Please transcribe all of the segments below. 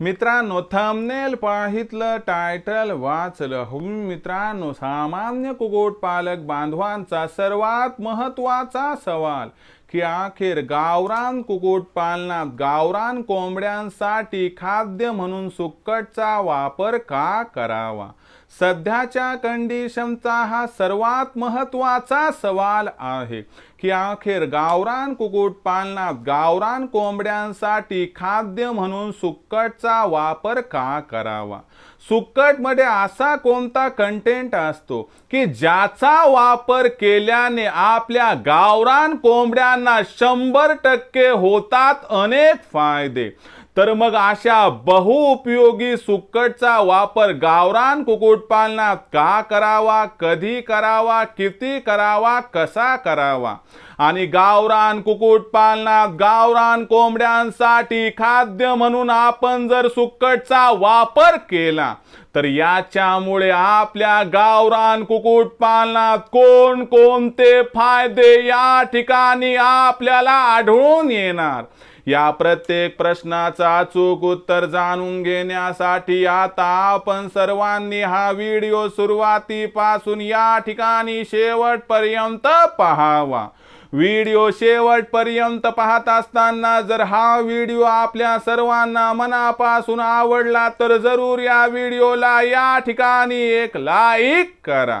मित्रांनो thumbnail पाहितलं title वाचलं. हो मित्रांनो सामान्य कुक्कुटपालक बांधवांचा सर्वात महत्त्वाचा सवाल की अखेर गावरान कुक्कुटपालनात गावरान कोंबड्यांसाठी खाद्य म्हणून सुक्कटचा वापर का करावा? सध्याच्या कंडिशनचा हा सर्वात महत्त्वाचा सवाल आहे की अखेर गावरान कुक्कुटपालनात गावरान कोंबड्यांसाठी खाद्य म्हणून सुक्कटचा वापर का करावा? सुक्कटमध्ये असा कोणता कंटेंट असतो की ज्याचा वापर केल्याने आपल्या गावरान कोंबड्यांना शंभर टक्के होतात अनेक फायदे? तर मग अशा बहुउपयोगी सुक्कटचा वापर गावरान कुक्कुटपालनात का करावा कधी करावा किती करावा कसा करावा? आणि गावरान कुक्कुटपालनात गावरान कोंबड्यांसाठी खाद्य म्हणून आपण जर सुक्कटचा वापर केला तर याच्यामुळे आपल्या गावरान कुक्कुटपालनात कोण कोणते फायदे या ठिकाणी आपल्याला आढळून येणार? या प्रत्येक प्रश्नाचा अचूक उत्तर जाणून घेण्यासाठी आता आपण सर्वांनी हा व्हिडिओ सुरुवातीपासून या ठिकाणी शेवटपर्यंत पहावा. व्हिडिओ शेवटपर्यंत पाहत असताना जर हा व्हिडिओ आपल्या सर्वांना मनापासून आवडला तर जरूर या व्हिडिओला या ठिकाणी एक लाईक करा.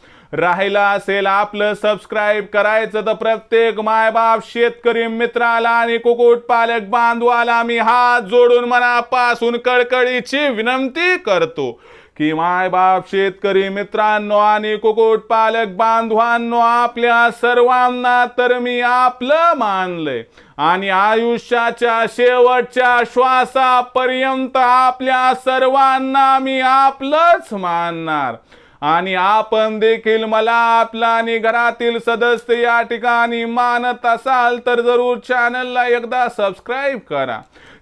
राहिला असेल आपलं सबस्क्राईब करायचं तर प्रत्येक मायबाप शेतकरी मित्राला आणि कुक्कुटपालक बांधवाला मी हात जोडून मनापासून कळकळीची विनंती करतो की मायबाप शेतकरी मित्रांनो आणि कुक्कुटपालक बांधवांनो आपल्या सर्वांना तर मी आपलं मानलंय. आणि आयुष्याच्या शेवटच्या श्वासापर्यंत आपल्या सर्वांना मी आपलंच मानणार. आणि आपण देखील मला आपला आणि घरातील सदस्य या ठिकाणी मानत असाल तर जरूर चॅनलला एकदा सबस्क्राईब करा.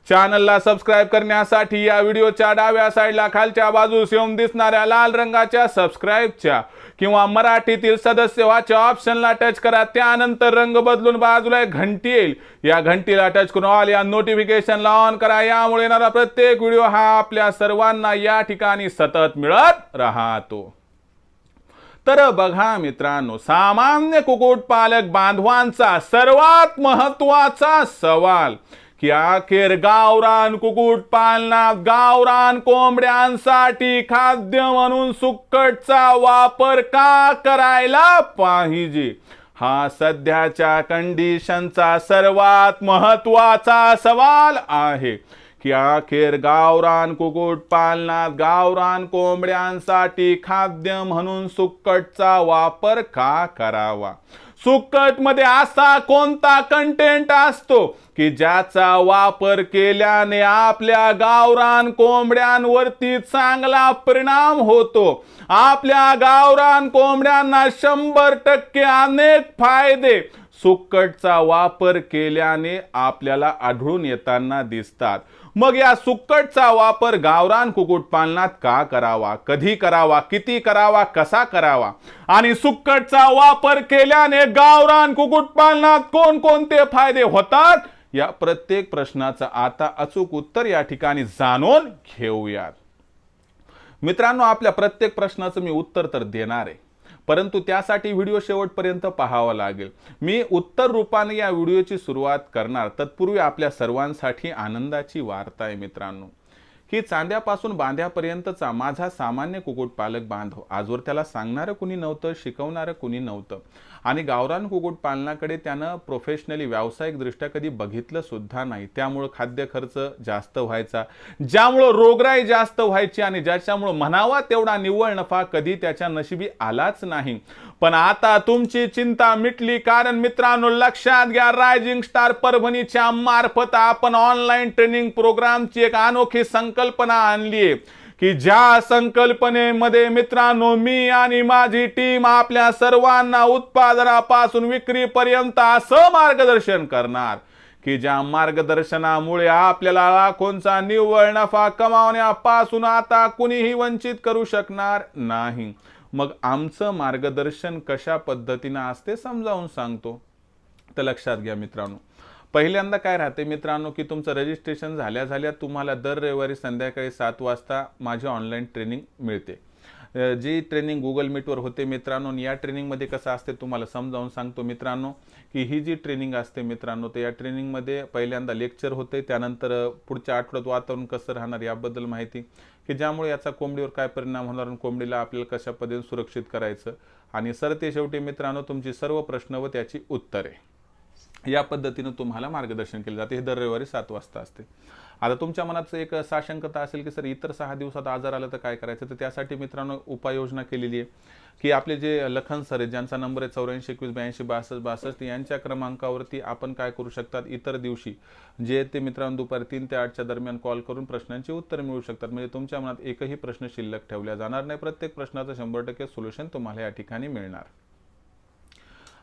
चॅनलला सबस्क्राईब करण्यासाठी या व्हिडिओच्या डाव्या साईडला खालच्या बाजूस येऊन दिसणाऱ्या लाल रंगाच्या सबस्क्राईबच्या किंवा मराठीतील सदस्य व्हाच्या ऑप्शनला टच करा. त्यानंतर रंग बदलून बाजूला एक घंटी येईल. या घंटीला टच करून ऑल या नोटिफिकेशनला ऑन करा. यामुळे येणारा प्रत्येक व्हिडिओ हा आपल्या सर्वांना या ठिकाणी सतत मिळत राहतो. तर बघा मित्रांनो सामान्य कुक्कुटपालक बांधवांचा सर्वात महत्त्वाचा सवाल की अखेर गावरान कुक्कुटपालनात गावरान कोंबड्यांसाठी खाद्य म्हणून सुक्कटचा वापर का करायला पाहिजे? हा सध्याच्या कंडिशनचा सर्वात महत्त्वाचा सवाल आहे. की अखेर गावरान कुक्कुटपालनात गावरान कोंबड्यांसाठी खाद्य म्हणून सुक्कटचा वापर का करावा? सुक्कटमध्ये असा कोणता कंटेंट असतो की ज्याचा वापर केल्याने आपल्या गावरान कोंबड्यांवरती चांगला परिणाम होतो? आपल्या गावरान कोंबड्यांना शंभर टक्के अनेक फायदे. सुक्कटचा वापर केल्याने आपल्याला आढळून येताना दिसतात. मग या सुक्कटचा वापर गावरान कुक्कुटपालनात का करावा? कधी करावा? किती करावा? कसा करावा? आणि सुक्कटचा वापर केल्याने गावरान कुक्कुटपालनात कोणकोणते फायदे होतात? या प्रत्येक प्रश्नाचं आता अचूक उत्तर या ठिकाणी जाणून घेऊयात. मित्रांनो आपल्या प्रत्येक प्रश्नाचं मी उत्तर तर देणार आहे. परंतु त्यासाठी व्हिडिओ शेवटपर्यंत पाहावा लागेल. मी उत्तर रूपाने या व्हिडिओची सुरुवात करणार. तत्पूर्वी आपल्या सर्वांसाठी आनंदाची वार्ता आहे मित्रांनो. की चांद्यापासून बांध्यापर्यंतचा माझा सामान्य कुक्कुटपालक बांधव. आजवर त्याला सांगणारं कुणी नव्हतं शिकवणारं कुणी नव्हतं. आणि गावरान कुक्कुटपालनाकडे त्यानं प्रोफेशनली व्यावसायिकदृष्ट्या कधी बघितलं सुद्धा नाही. त्यामुळं खाद्य खर्च जास्त व्हायचा. ज्यामुळं रोगराई जास्त व्हायची आणि ज्याच्यामुळं म्हणावा तेवढा निव्वळ नफा कधी त्याच्या नशिबी आलाच नाही. पण आता तुमची चिंता मिटली कारण मित्रांनो लक्षात घ्या रायझिंग स्टार परभणीच्या मार्फत आपण ऑनलाईन ट्रेनिंग प्रोग्रामची एक अनोखी संकल्पना आणली आहे की ज्या संकल्पनेमध्ये मित्रांनो मी आणि माझी टीम आपल्या सर्वांना उत्पादनापासून विक्रीपर्यंत असं मार्गदर्शन करणार. की ज्या मार्गदर्शनामुळे आपल्याला लाखोंचा निव्वळ नफा कमावण्यापासून आता कुणीही वंचित करू शकणार नाही. मग आमचं मार्गदर्शन कशा पद्धतीनं असते समजावून सांगतो. तर लक्षात घ्या मित्रांनो. पहिल्यांदा काय राहते मित्रांनो की तुमचं रजिस्ट्रेशन झाल्या झाल्या तुम्हाला दर रविवारी संध्याकाळी सात वाजता माझी ऑनलाईन ट्रेनिंग मिळते. जी ट्रेनिंग गुगल मीटवर होते मित्रांनो आणि या ट्रेनिंगमध्ये कसं असते तुम्हाला समजावून सांगतो मित्रांनो की ही जी ट्रेनिंग असते मित्रांनो तर या ट्रेनिंगमध्ये पहिल्यांदा लेक्चर होते त्यानंतर पुढच्या आठवड्यात वातावरण कसं राहणार याबद्दल माहिती की ज्यामुळे याचा कोंबडीवर काय परिणाम होणार आणि कोंबडीला आपल्याला कशा पद्धतीने सुरक्षित करायचं आणि सरते शेवटी मित्रांनो तुमची सर्व प्रश्न व त्याची उत्तरे. या पद्धतीनं तुम्हाला मार्गदर्शन केले जाते. हे दर रविवारी सात वाजता असते. आता तुमच्या मनात एक साशंकता असेल की सर इतर सहा दिवसात आजार आला तर काय करायचं? तर त्यासाठी मित्रांनो उपाययोजना केलेली आहे की आपले जे लखन सर आहेत ज्यांचा नंबर आहे चौऱ्याऐंशी एकवीस ब्याऐंशी बासष्ट बासष्ट यांच्या क्रमांकावरती आपण काय करू शकतात? इतर दिवशी जे ते मित्रांनो दुपारी तीन ते आठच्या दरम्यान कॉल करून प्रश्नांची उत्तर मिळू शकतात. म्हणजे तुमच्या मनात एकही प्रश्न शिल्लक ठेवला जाणार नाही. प्रत्येक प्रश्नाचं शंभर टक्के सोल्युशन तुम्हाला या ठिकाणी मिळणार.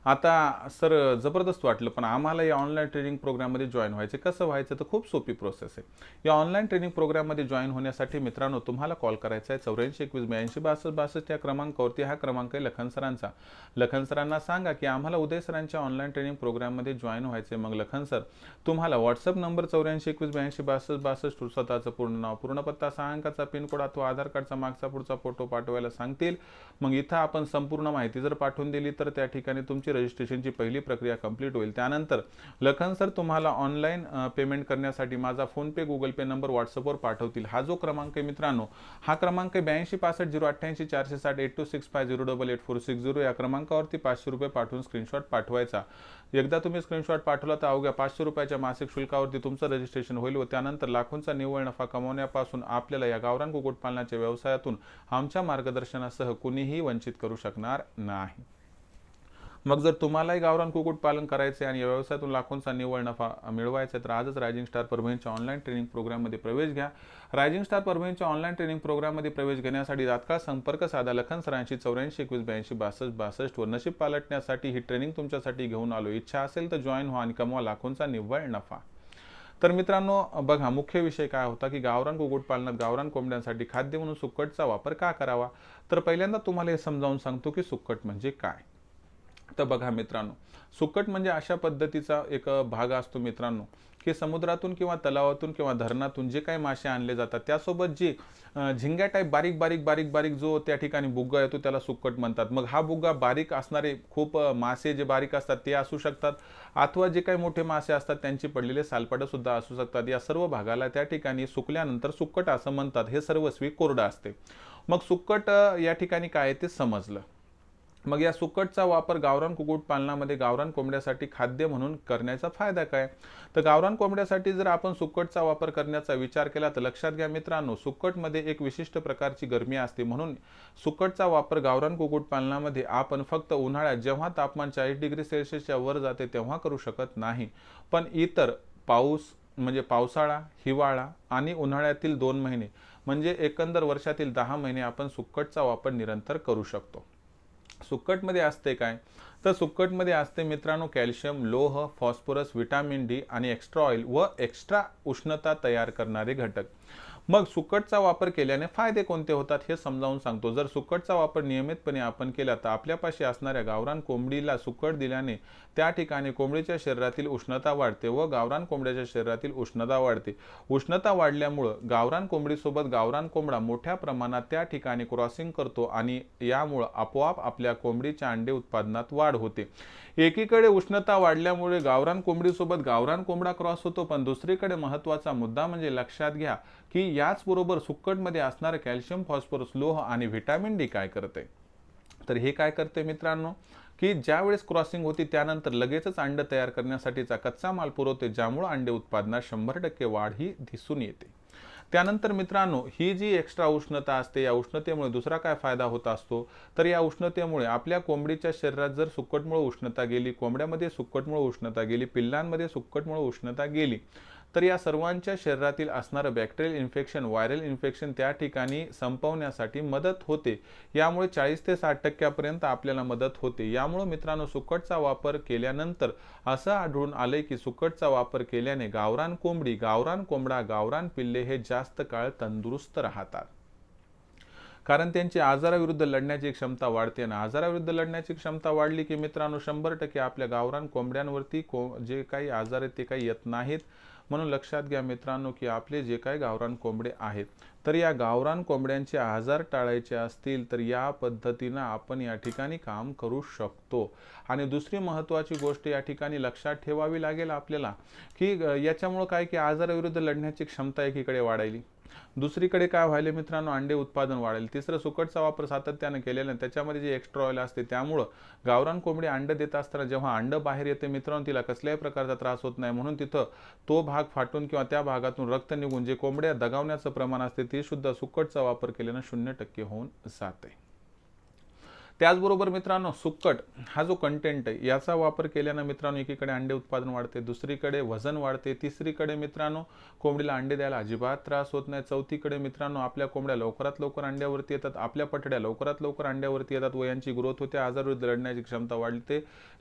आता सर जबरदस्त वाटलं पण आम्हाला या ऑनलाईन ट्रेनिंग प्रोग्राममध्ये जॉईन व्हायचं कसं व्हायचं तर खूप सोपी प्रोसेस आहे. या ऑनलाईन ट्रेनिंग प्रोग्राममध्ये जॉईन होण्यासाठी मित्रांनो तुम्हाला कॉल करायचा आहे चौऱ्याऐंशी एकवीस ब्याऐंशी बासष्ट बासष्ट या क्रमांकावरती हा क्रमांक आहे लखन सरांचा. लखन सरांना सांगा की आम्हाला उदय सरांच्या ऑनलाईन ट्रेनिंग प्रोग्राममध्ये जॉईन व्हायचं आहे. मग लखन सर तुम्हाला व्हॉट्सअप नंबर चौऱ्याऐंशी एकवीस ब्याऐंशी बासष्ट बासष्ट स्वतःचं पूर्ण नाव पूर्ण पत्ता सहा अंकाचा पिनकोड अथवा आधार कार्डचा मागचा पुढचा फोटो पाठवायला सांगतील. मग इथं आपण संपूर्ण माहिती जर पाठवून दिली तर त्या ठिकाणी तुमची रजिस्ट्रेशनची पहिली प्रक्रिया कंप्लीट होईल. त्यानंतर लखन सर तुम्हाला ऑनलाईन पेमेंट करण्यासाठी माझा फोनपे गुगल पे नंबर व्हॉट्सअपवर पाठवतील. हा जो क्रमांक आहे मित्रांनो हा क्रमांक आहे ब्याऐंशी पासष्ट झिरो अठ्ठ्याऐंशी चारशे साठ eight two six five zero double eight four six zero या क्रमांकावरती पाचशे रुपये पाठवून स्क्रीनशॉट पाठवायचा. एकदा तुम्ही स्क्रीनशॉट पाठवला तर अवघ्या पाचशे रुपयाच्या मासिक शुल्कावरती तुमचं रजिस्ट्रेशन होईल व त्यानंतर लाखोंचा निव्वळ नफा कमवण्यापासून आपल्याला या गावरान कुक्कुटपालनाच्या व्यवसायातून आमच्या मार्गदर्शनासह कुणीही वंचित करू शकणार नाही. मग जर तुम्हालाही गावरान कुक्कुटपालन करायचे आणि या व्यवसायातून लाखोंचा निव्वळ नफा मिळवायचा आहे तर आजच रायझिंग स्टार परभणीच्या ऑनलाईन ट्रेनिंग प्रोग्राममध्ये प्रवेश घ्या. रायझिंग स्टार परभणीच्या ऑनलाईन ट्रेनिंग प्रोग्राममध्ये प्रवेश घेण्यासाठी तात्काळ संपर्क साधा. लखन सरांशी चौऱ्याऐंशी एकवीस ब्याऐंशी बासष्ट बासष्ट व नशीब पालटण्यासाठी ही ट्रेनिंग तुमच्यासाठी घेऊन आलो. इच्छा असेल तर जॉईन व्हा आणि कमवा लाखोंचा निव्वळ नफा. तर मित्रांनो बघा मुख्य विषय काय होता की गावरान कुक्कुटपालनात गावरान कोंबड्यांसाठी खाद्य म्हणून सुक्कटचा वापर का करावा? तर पहिल्यांदा तुम्हाला हे समजावून सांगतो की सुक्कट म्हणजे काय. तर बघा मित्रांनो सुकट म्हणजे अशा पद्धतीचा एक भाग असतो मित्रांनो की समुद्रातून किंवा तलावातून किंवा धरणातून जे काही मासे आणले जातात त्यासोबत जे झिंग्या टाईप बारीक बारीक बारीक बारीक जो त्या ठिकाणी बुग्गा येतो त्याला सुक्कट म्हणतात. मग हा बुग्गा बारीक असणारे खूप मासे जे बारीक असतात ते असू शकतात. अथवा जे काही मोठे मासे असतात त्यांची पडलेले सालपाटं सुद्धा असू शकतात. या सर्व भागाला त्या ठिकाणी सुकल्यानंतर सुक्कट असं म्हणतात. हे सर्वस्वी कोरडं असते. मग सुक्कट या ठिकाणी काय आहे ते समजलं. मग या सुकटचा वापर गावरान कुक्कुटपालनामध्ये गावरान कोंबड्यासाठी खाद्य म्हणून करण्याचा फायदा काय? तर गावरान कोंबड्यासाठी जर आपण सुकटचा वापर करण्याचा विचार केला तर लक्षात घ्या मित्रांनो सुकटमध्ये एक विशिष्ट प्रकारची गरमी असते. म्हणून सुकटचा वापर गावरान कुक्कुटपालनामध्ये आपण फक्त उन्हाळ्यात जेव्हा तापमान चाळीस डिग्री सेल्सिअसच्या वर जाते तेव्हा करू शकत नाही. पण इतर पाऊस म्हणजे पावसाळा हिवाळा आणि उन्हाळ्यातील दोन महिने म्हणजे एकंदर वर्षातील दहा महिने आपण सुक्कटचा वापर निरंतर करू शकतो. सुक्कटमध्ये असते काय? तर सुक्कटमध्ये असते मित्रांनो कॅल्शियम लोह फॉस्फरस व्हिटॅमिन डी आणि एक्स्ट्रा ऑइल व एक्स्ट्रा उष्णता तयार करणारे घटक. मग सुक्कटचा वापर केल्याने फायदे कोणते होतात हे समजावून सांगतो. जर सुक्कटचा वापर नियमितपणे आपण केला तर आपल्यापाशी असणाऱ्या गावरान कोंबडीला सुक्कट दिल्याने त्या ठिकाणी कोंबडीच्या शरीरातील उष्णता वाढते व गावरान कोंबड्याच्या शरीरातील उष्णता वाढते. उष्णता वाढल्यामुळं गावरान कोंबडीसोबत गावरान कोंबडा मोठ्या प्रमाणात त्या ठिकाणी क्रॉसिंग करतो आणि यामुळं आपोआप आपल्या कोंबडीच्या अंडे उत्पादनात वाढ होते. एकीकडे उष्णता वाढल्यामुळे गावरान कोंबडीसोबत गावरान कोंबडा क्रॉस होतो पण दुसरीकडे महत्त्वाचा मुद्दा म्हणजे लक्षात घ्या की याचबरोबर सुक्कटमध्ये असणारं कॅल्शियम फॉस्फरस लोह आणि व्हिटॅमिन डी काय करते? तर हे काय करते मित्रांनो? की ज्यावेळेस क्रॉसिंग होती त्यानंतर लगेचच अंड तयार करण्यासाठीचा कच्चा माल पुरवते ज्यामुळे अंडे उत्पादनात शंभर टक्के वाढ ही दिसून येते. त्यानंतर मित्रांनो ही जी एक्स्ट्रा उष्णता असते या उष्णतेमुळे दुसरा काय फायदा होत असतो? तर या उष्णतेमुळे आपल्या कोंबडीच्या शरीरात जर सुक्कटमुळे उष्णता गेली कोंबड्यामध्ये सुक्कटमुळे उष्णता गेली पिल्लांमध्ये सुक्कटमुळे उष्णता गेली तर या सर्वांच्या शरीरातील असणारं बॅक्टेरियल इन्फेक्शन व्हायरल इन्फेक्शन त्या ठिकाणी संपवण्यासाठी मदत होते. यामुळे चाळीस ते साठ टक्क्यापर्यंत आपल्याला मदत होते. यामुळे मित्रांनो सुकटचा वापर केल्यानंतर असं आढळून आलंय की सुकटचा वापर केल्याने गावरान कोंबडी गावरान कोंबडा गावरान पिल्ले हे जास्त काळ तंदुरुस्त राहतात. कारण त्यांची आजाराविरुद्ध लढण्याची क्षमता वाढते आणि आजाराविरुद्ध लढण्याची क्षमता वाढली की मित्रांनो शंभर टक्के आपल्या गावरान कोंबड्यांवरती को जे काही आजार आहेत ते काही येत नाहीत. म्हणून लक्षात घ्या मित्रांनो की आपले जे काही गावरान कोंबडे आहेत तर या गावरान कोंबड्यांचे आजार टाळायचे असतील तर या पद्धतीनं आपण या ठिकाणी काम करू शकतो. आणि दुसरी महत्त्वाची गोष्ट या ठिकाणी लक्षात ठेवावी लागेल आपल्याला की याच्यामुळं काय की आजाराविरुद्ध लढण्याची क्षमता एकीकडे वाढायली. दुसरीकडे काय व्हायले मित्रांनो अंडे उत्पादन वाढेल. तिसरं सुकटचा वापर सातत्यानं केलेला त्याच्यामध्ये जे एक्स्ट्रा ऑइल असते त्यामुळं गावरान कोंबडी अंड देत असताना जेव्हा अंड बाहेर येते मित्रांनो तिला कसल्याही प्रकारचा त्रास होत नाही. म्हणून तिथं तो भाग फाटून किंवा त्या भागातून रक्त निघून जे कोंबड्या दगावण्याचं प्रमाण असते ते सुद्धा सुकटचा वापर केल्यानं शून्य टक्के होऊन जाते. त्याचबरोबर मित्रांनो सुक्कट हा जो कंटेंट आहे याचा वापर केल्यानं मित्रांनो एकीकडे अंडे उत्पादन वाढते दुसरीकडे वजन वाढते तिसरीकडे मित्रांनो कोंबडीला अंडे द्यायला अजिबात त्रास होत नाही चौथीकडे मित्रांनो आपल्या कोंबड्या लवकरात लवकर अंड्यावरती येतात आपल्या पटड्या लवकरात लवकर अंड्यावरती येतात व यांची ग्रोथ होते आजारविरुद्ध लढण्याची क्षमता वाढते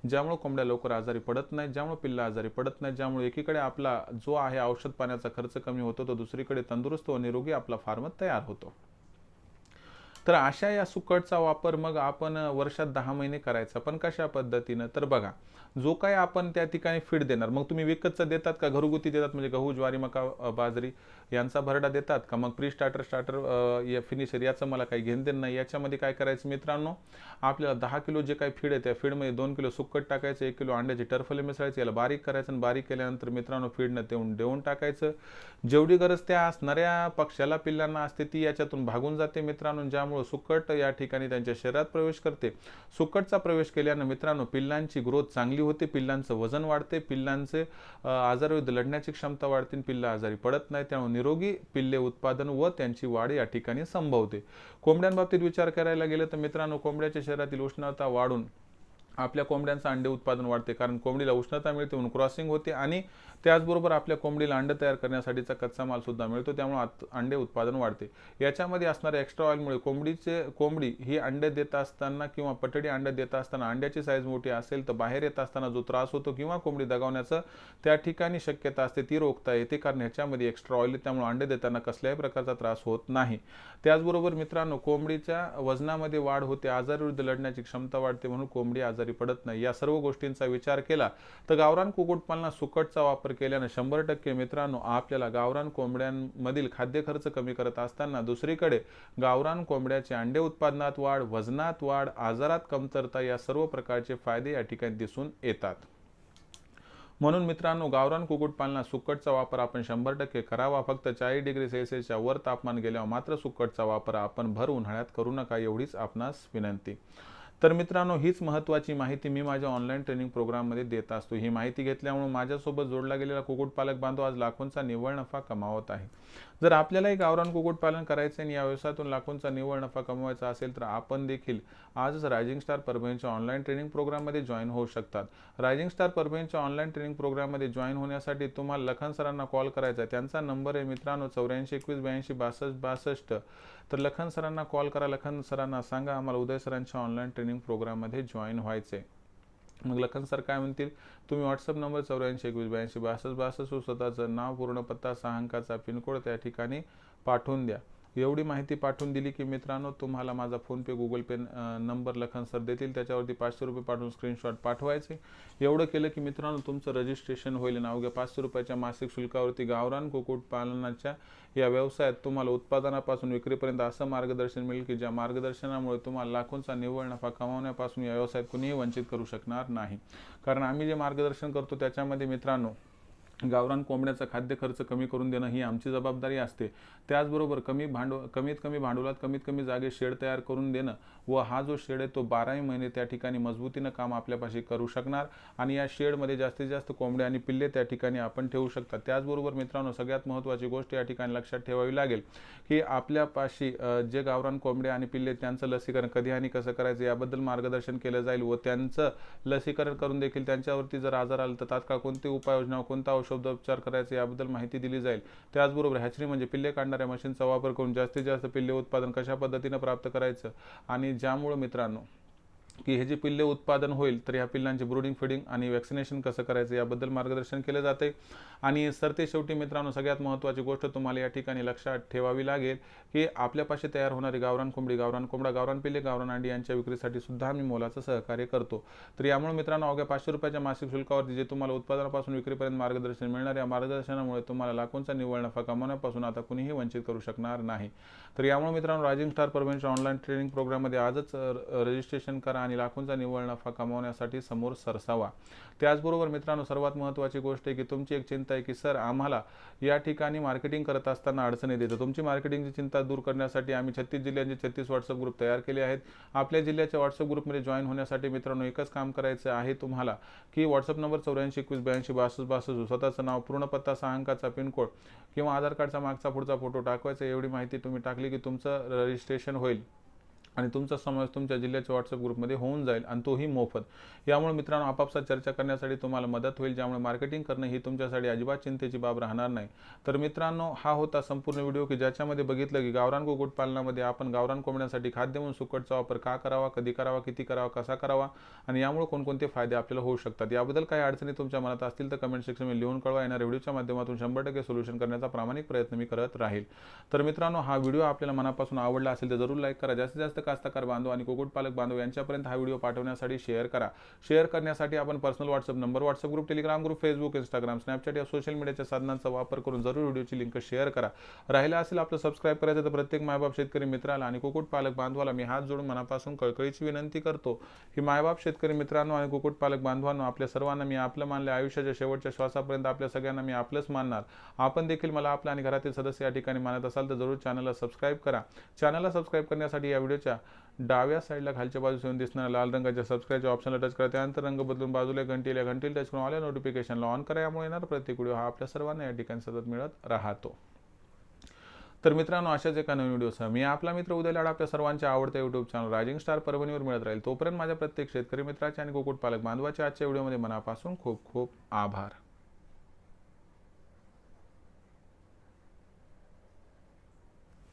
ज्यामुळे कोंबड्या लवकर आजारी पडत नाही ज्यामुळे पिल्ला आजारी पडत नाही ज्यामुळे एकीकडे आपला जो आहे औषध पाण्याचा खर्च कमी होतो तो दुसरीकडे तंदुरुस्त व निरोगी आपला फार्म तयार होतो. तर अशा या सुकटचा वापर मग आपण वर्षात दहा महिने करायचा. पण कशा पद्धतीनं? तर बघा जो काय आपण त्या ठिकाणी फीड देणार मग तुम्ही विकतचं देतात का? घरगुती देतात म्हणजे गहू ज्वारी मका बाजरी यांचा भरडा देतात का? मग प्री स्टार्टर स्टार्टर या फिनिशर याचं मला काही घेण देण नाही. याच्यामध्ये काय करायचं मित्रांनो? आपल्याला दहा किलो जे काही फीड आहे त्या फीडमध्ये दोन किलो सुक्कट टाकायचं एक किलो अंड्याची टर्फले मिसळायचं याला बारीक करायचं आणि बारीक केल्यानंतर मित्रांनो फीडनं देऊन देऊन टाकायचं. जेवढी गरज त्या असणाऱ्या पक्षाला पिल्लांना असते ती याच्यातून भागून जाते मित्रांनो ज्यामुळे सुक्कट या ठिकाणी त्यांच्या शरीरात प्रवेश करते. सुक्कटचा प्रवेश केल्यानं मित्रांनो पिल्लांची ग्रोथ चांगली होते पिल्लांचं वजन वाढते पिल्लांचे आजारविरुद्ध लढण्याची क्षमता वाढते पिल्ला आजारी पडत नाही त्यामुळे निरोगी पिल्ले उत्पादन व त्यांची वाढ या ठिकाणी संभवते. कोंबड्यांबाबतीत विचार करायला गेलं तर मित्रांनो कोंबड्याच्या शरीरातील उष्णता वाढून आपल्या कोंबड्यांचं अंडे उत्पादन वाढते कारण कोंबडीला उष्णता मिळते म्हणून क्रॉसिंग होते आणि त्याचबरोबर आपल्या कोंबडीला अंड तयार करण्यासाठीचा कच्चा मालसुद्धा मिळतो त्यामुळे अंडे उत्पादन वाढते. याच्यामध्ये असणाऱ्या एक्स्ट्रा ऑइलमुळे कोंबडीचे कोंबडी ही अंडे देत असताना किंवा पटडी अंडे देत असताना अंड्याची साईज मोठी असेल तर बाहेर येत असताना जो त्रास होतो किंवा कोंबडी दगावण्याचं त्या ठिकाणी शक्यता असते ती रोखता येते. कारण ह्याच्यामध्ये एक्स्ट्रा ऑइल त्यामुळे अंडे देताना कसल्याही प्रकारचा त्रास होत नाही. त्याचबरोबर मित्रांनो कोंबडीच्या वजनामध्ये वाढ होते आजारविरुद्ध लढण्याची क्षमता वाढते म्हणून कोंबडी आजारी पडत नाही. या सर्व गोष्टींचा विचार केला तर गावरान कुक्कुटपालना सुकटचा वापर केल्यानं शंभर टक्के मित्रांनो आपल्याला गावरान कोंबड्यांमधील खाद्य खर्च कमी करत असताना दुसरीकडे गावरान कोंबड्याचे अंडे उत्पादनात वाढ वजनात वाढ आजारात कमतरता या सर्व प्रकारचे फायदे या ठिकाणी दिसून येतात. म्हणून मित्रांनो गावरान कुक्कुटपालना सुक्कटचा वापर आपण शंभर टक्के करावा. फक्त चाळीस डिग्री सेल्सिअसच्या वर तापमान गेल्यावर मात्र सुक्कटचा वापर आपण भर उन्हाळ्यात करू नका एवढीच आपणास विनंती. तर मित्रांनो हीच महत्त्वाची माहिती मी माझ्या ऑनलाईन ट्रेनिंग प्रोग्राममध्ये देत असतो. ही माहिती घेतल्यामुळे माझ्यासोबत जोडला गेलेला कुक्कुटपालक बांधव आज लाखोंचा निव्वळ नफा कमावत आहे. जर आपल्यालाही गावरान कुक्कुटपालन करायचं आणि या व्यवसायातून लाखोंचा निव्वळ नफा कमवायचा असेल तर आपण देखील आजच रायझिंग स्टार परभणीच्या ऑनलाईन ट्रेनिंग प्रोग्राममध्ये जॉईन होऊ शकतात. रायझिंग स्टार परभणीच्या ऑनलाईन ट्रेनिंग प्रोग्राममध्ये जॉईन होण्यासाठी तुम्हाला लखन सरांना कॉल करायचा आहे. त्यांचा नंबर आहे मित्रांनो चौऱ्याऐंशी एकवीस ब्याऐंशी बासष्ट बासष्ट. तर लखन सरांना कॉल करा. लखन सरांना सांगा आम्हाला उदय सरांच्या ऑनलाईन ट्रेनिंग प्रोग्राममध्ये जॉईन व्हायचे मग लखन सर काय म्हणतील? तुम्ही व्हॉट्सअप नंबर चौऱ्याऐंशी एकवीस ब्याऐंशी बासष्ट बासष्ट स्वतःचं नाव पूर्ण पत्ता सहा अंकाचा पिनकोड त्या ठिकाणी पाठवून द्या. एवढी माहिती पाठवून दिली की मित्रांनो तुम्हाला माझा PhonePe Google Pay number Lakhan sir देतील. त्याच्यावरती पाचशे रुपये पाठवून स्क्रीनशॉट पाठवायचे. एवढं केलं की मित्रांनो तुमचं रजिस्ट्रेशन होईल ना? अवघ्या पाचशे रुपयाच्या मासिक शुल्कावरती गावरान कुक्कुटपालनाच्या या व्यवसायात तुम्हाला उत्पादनापासून विक्रीपर्यंत असं मार्गदर्शन मिळेल की ज्या मार्गदर्शनामुळे तुम्हाला लाखोंचा निव्वळ नफा कमावण्यापासून या व्यवसायात कुणीही वंचित करू शकणार नाही. कारण आम्ही जे मार्गदर्शन करतो त्याच्यामध्ये मित्रांनो गावरान कोंबड्याचा खाद्य खर्च कमी करून देणं ही आमची जबाबदारी असते. त्याचबरोबर कमी भांडव कमीत कमी भांडवलात कमीत कमी जागे शेड तयार करून देणं व हा जो शेड आहे तो बाराही महिने त्या ठिकाणी मजबूतीनं काम आपल्यापाशी करू शकणार आणि या शेडमध्ये जास्तीत जास्त कोंबड्या आणि पिल्ले त्या ठिकाणी आपण ठेवू शकता त्याचबरोबर मित्रांनो सगळ्यात महत्त्वाची गोष्ट या ठिकाणी लक्षात ठेवावी लागेल की आपल्यापाशी जे गावरान कोंबडे आणि पिल्ले त्यांचं लसीकरण कधी आणि कसं करायचं याबद्दल मार्गदर्शन केलं जाईल व त्यांचं लसीकरण करून देखील त्यांच्यावरती जर आजार आला तर तात्काळ कोणती उपाययोजना कोणता औषधोपचार करायचे याबद्दल माहिती दिली जाईल. त्याचबरोबर हॅचरी म्हणजे पिल्ले काढणाऱ्या मशीनचा वापर करून जास्तीत जास्त पिल्ले उत्पादन कशा पद्धतीनं प्राप्त करायचं? आणि ज्यामुळं मित्रांनो की हे जे पिल्ले उत्पादन होईल तर ह्या पिल्लांचे ब्रुडिंग फिडिंग आणि वॅक्सिनेशन कसं करायचं याबद्दल मार्गदर्शन केलं जाते आणि सरते शेवटी मित्रांनो सगळ्यात महत्त्वाची गोष्ट तुम्हाला या ठिकाणी लक्षात ठेवावी लागेल की आपल्यापाशी तयार होणारी गावरान कोंबडी गावरान कोंबडा गावरान पिल्ले गावरान अंडी यांच्या विक्रीसाठी सुद्धा आम्ही मोलाचं सहकार्य करतो. तर यामुळे मित्रांनो अवघ्या पाचशे रुपयाच्या मासिक शुल्कावरती जे तुम्हाला उत्पादनापासून विक्रीपर्यंत मार्गदर्शन मिळणार या मार्गदर्शनामुळे तुम्हाला लाखोंचा निव्वळ नफा कमावण्यापासून आता कुणीही वंचित करू शकणार नाही. तर यामुळे मित्रांनो रायझिंग स्टार परभणीच्या ऑनलाईन ट्रेनिंग प्रोग्राममध्ये आजच रजिस्ट्रेशन करा आणि लाखोंचा निव्वळ नफा कमावण्यासाठी समोर सरसावा. त्याचबरोबर मित्रांनो सर्वात महत्त्वाची गोष्ट आहे की तुमची एक चिंता आहे की सर आम्हाला या ठिकाणी मार्केटिंग करत असताना अडचणी देतं तुमची मार्केटिंगची चिंता दूर करण्यासाठी आम्ही छत्तीस जिल्ह्यांचे छत्तीस व्हॉट्सअप ग्रुप तयार केले आहेत. आपल्या जिल्ह्याच्या व्हॉट्सअप ग्रुपमध्ये जॉईन होण्यासाठी मित्रांनो एकच काम करायचं आहे तुम्हाला की व्हॉट्सअप नंबर चौऱ्याऐंशी एकवीस ब्याऐंशी बासष्ट बासष्ट स्वतःचं नाव पूर्ण पत्ता सहा अंकाचा पिनकोड किंवा आधार कार्डचा मागचा पुढचा फोटो टाकवायचा एवढी माहिती तुम्ही टाकली की तुमचं रजिस्ट्रेशन होईल. आणि तुमचा समावेश तुमच्या जिल्ह्याच्या व्हॉट्सअप ग्रुपमध्ये होऊन जाईल आणि तोही मोफत. यामुळे मित्रांनो आपापसात चर्चा करण्यासाठी तुम्हाला मदत होईल ज्यामुळे मार्केटिंग करणं ही तुमच्यासाठी अजिबात चिंतेची बाब राहणार नाही. तर मित्रांनो हा होता संपूर्ण व्हिडिओ की ज्याच्यामध्ये बघितलं की गावरान कुक्कुटपालनामध्ये आपण गावरान कोंबड्यांसाठी खाद्य म्हणून सुकटचा वापर का करावा कधी करावा किती करावा कसा करावा आणि यामुळे कोणकोणते फायदे आपल्याला होऊ शकतात. याबद्दल काही अडचणी तुमच्या मनात असतील तर कमेंट सेक्शनमध्ये लिहून कळवा. येणाऱ्या व्हिडिओच्या माध्यमातून शंभर टक्के सोल्युशन करण्याचा प्रामाणिक प्रयत्न मी करत राहील. तर मित्रांनो हा व्हिडिओ आपल्याला मनापासून आवडला असेल तर जरूर लाईक करा. जास्तीत जास्त कास्तकार बांधव आणि कुक्कुटपालक बांधव यांच्यापर्यंत हा व्हिडिओ पाठवण्यासाठी शेअर करा. शेअर करण्यासाठी आपण personal WhatsApp number WhatsApp group Telegram group Facebook Instagram Snapchat या सोशल मीडियाच्या साधनांचा वापर करून जरूर व्हिडिओची लिंक शेअर करा. राहिला असेल आपलं सबस्क्राईब करायचं तर प्रत्येक मायबाप शेतकरी मित्राला आणि कुक्कुटपालक बांधवाला मी हात जोडून मनापासून कळकळीची विनंती करतो. की मायबाप शेतकरी मित्रांनो आणि कुक्कुटपालक बांधवांनो आपल्या सर्वांना मी आपलं मानले आयुष्याच्या शेवटच्या श्वासापर्यंत आपल्या सगळ्यांना मी आपलंच मानणार. आपण देखील मला आपल्या आणि घरातील सदस्य या ठिकाणी मानत असाल तर जरूर चॅनलला सबस्क्राईब करा. चॅनलला सबस्क्राईब करण्यासाठी या व्हिडिओच्या डाव्या साईडला खालच्या बाजूस येऊन दिसणाऱ्या लाल रंगाच्या सबस्क्राईबच्या ऑप्शनला टच करा. त्यानंतर रंग बदलून बाजूला घंटीला घंटीला टच करून आल्या नोटिफिकेशनला ऑन करा. यामुळे येणार प्रत्येक व्हिडिओ हा आपल्या सर्वांना या ठिकाणी सतत मिळत राहतो. तर मित्रांनो अशाच एका नवीन व्हिडिओसह मी आपला मित्र उद्या लाड आपल्या सर्वांच्या आवडत्या युट्यूब चॅनल रायझिंग स्टार परभणीवर मिळत राहील. तोपर्यंत माझ्या प्रत्येक शेतकरी मित्राचे आणि कुक्कुटपालक बांधवाच्या आजच्या व्हिडिओमध्ये मनापासून खूप खूप आभार.